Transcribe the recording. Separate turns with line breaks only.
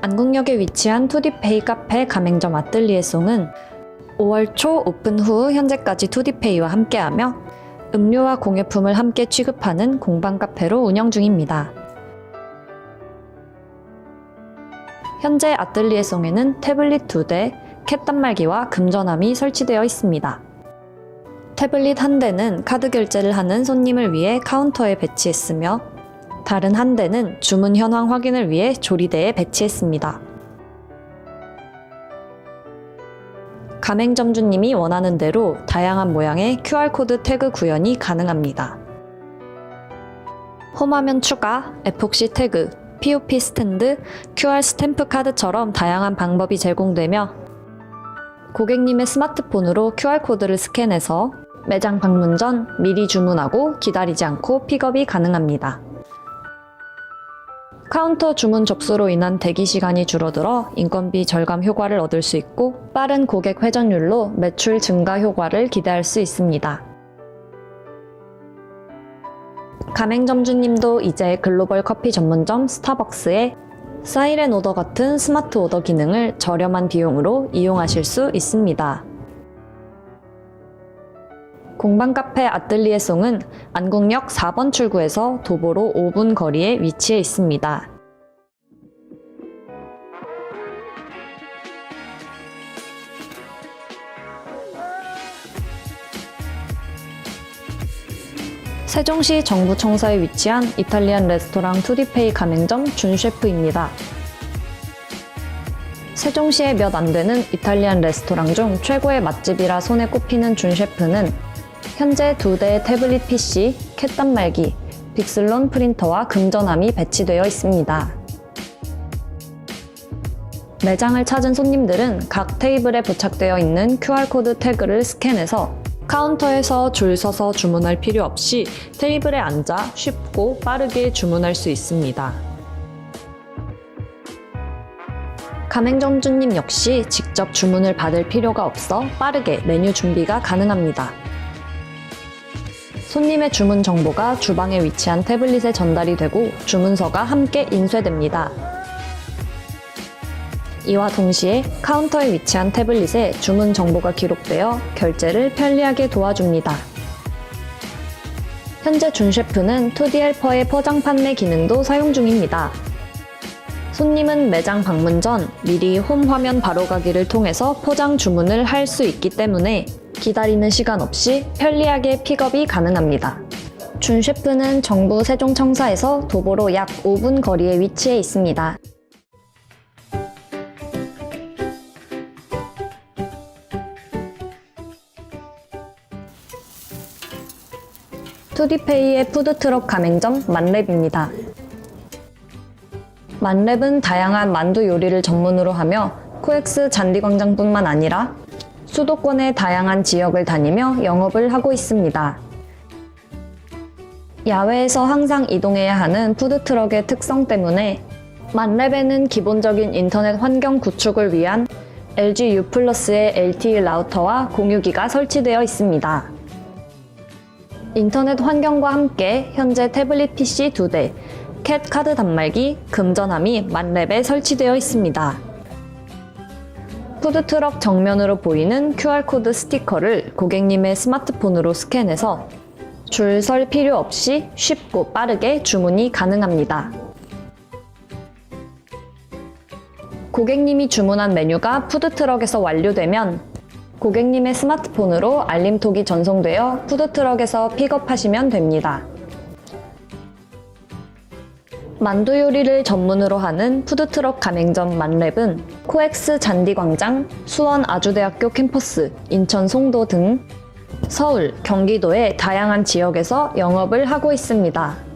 안국역에 위치한 투디페이 카페 가맹점 아뜰리에송은 5월 초 오픈 후 현재까지 투디페이와 함께하며 음료와 공예품을 함께 취급하는 공방 카페로 운영 중입니다. 현재 아뜰리에송에는 태블릿 2대, 캣 단말기와 금전함이 설치되어 있습니다. 태블릿 한 대는 카드 결제를 하는 손님을 위해 카운터에 배치했으며 다른 한 대는 주문 현황 확인을 위해 조리대에 배치했습니다. 가맹점주님이 원하는 대로 다양한 모양의 QR코드 태그 구현이 가능합니다. 홈화면 추가, 에폭시 태그, POP 스탠드, QR 스탬프 카드처럼 다양한 방법이 제공되며 고객님의 스마트폰으로 QR코드를 스캔해서 매장 방문 전 미리 주문하고 기다리지 않고 픽업이 가능합니다. 카운터 주문 접수로 인한 대기 시간이 줄어들어 인건비 절감 효과를 얻을 수 있고 빠른 고객 회전율로 매출 증가 효과를 기대할 수 있습니다. 가맹점주님도 이제 글로벌 커피 전문점 스타벅스의 사이렌 오더 같은 스마트 오더 기능을 저렴한 비용으로 이용하실 수 있습니다. 공방 카페 아뜰리에송은 안국역 4번 출구에서 도보로 5분 거리에 위치해 있습니다. 세종시 정부청사에 위치한 이탈리안 레스토랑 투디페이 가맹점 준셰프입니다. 세종시에 몇 안 되는 이탈리안 레스토랑 중 최고의 맛집이라 손에 꼽히는 준셰프는 현재 두 대의 태블릿 PC, 캣단 말기, 빅슬론 프린터와 금전함이 배치되어 있습니다. 매장을 찾은 손님들은 각 테이블에 부착되어 있는 QR코드 태그를 스캔해서 카운터에서 줄 서서 주문할 필요 없이 테이블에 앉아 쉽고 빠르게 주문할 수 있습니다. 가맹점주님 역시 직접 주문을 받을 필요가 없어 빠르게 메뉴 준비가 가능합니다. 손님의 주문 정보가 주방에 위치한 태블릿에 전달이 되고 주문서가 함께 인쇄됩니다. 이와 동시에 카운터에 위치한 태블릿에 주문 정보가 기록되어 결제를 편리하게 도와줍니다. 현재 준 셰프는 2D 헬퍼의 포장 판매 기능도 사용 중입니다. 손님은 매장 방문 전 미리 홈 화면 바로 가기를 통해서 포장 주문을 할 수 있기 때문에 기다리는 시간 없이 편리하게 픽업이 가능합니다. 준 셰프는 정부 세종청사에서 도보로 약 5분 거리에 위치해 있습니다. 투디페이의 푸드트럭 가맹점 만렙입니다. 만렙은 다양한 만두 요리를 전문으로 하며 코엑스 잔디광장뿐만 아니라 수도권의 다양한 지역을 다니며 영업을 하고 있습니다. 야외에서 항상 이동해야 하는 푸드트럭의 특성 때문에 만렙에는 기본적인 인터넷 환경 구축을 위한 LG U 플러스의 LTE 라우터와 공유기가 설치되어 있습니다. 인터넷 환경과 함께 현재 태블릿 PC 2대, 캣 카드 단말기, 금전함이 만렙에 설치되어 있습니다. 푸드 트럭 정면으로 보이는 QR코드 스티커를 고객님의 스마트폰으로 스캔해서 줄 설 필요 없이 쉽고 빠르게 주문이 가능합니다. 고객님이 주문한 메뉴가 푸드트럭에서 완료되면 고객님의 스마트폰으로 알림톡이 전송되어 푸드트럭에서 픽업하시면 됩니다. 만두 요리를 전문으로 하는 푸드트럭 가맹점 만렙은 코엑스 잔디광장, 수원 아주대학교 캠퍼스, 인천 송도 등 서울, 경기도의 다양한 지역에서 영업을 하고 있습니다.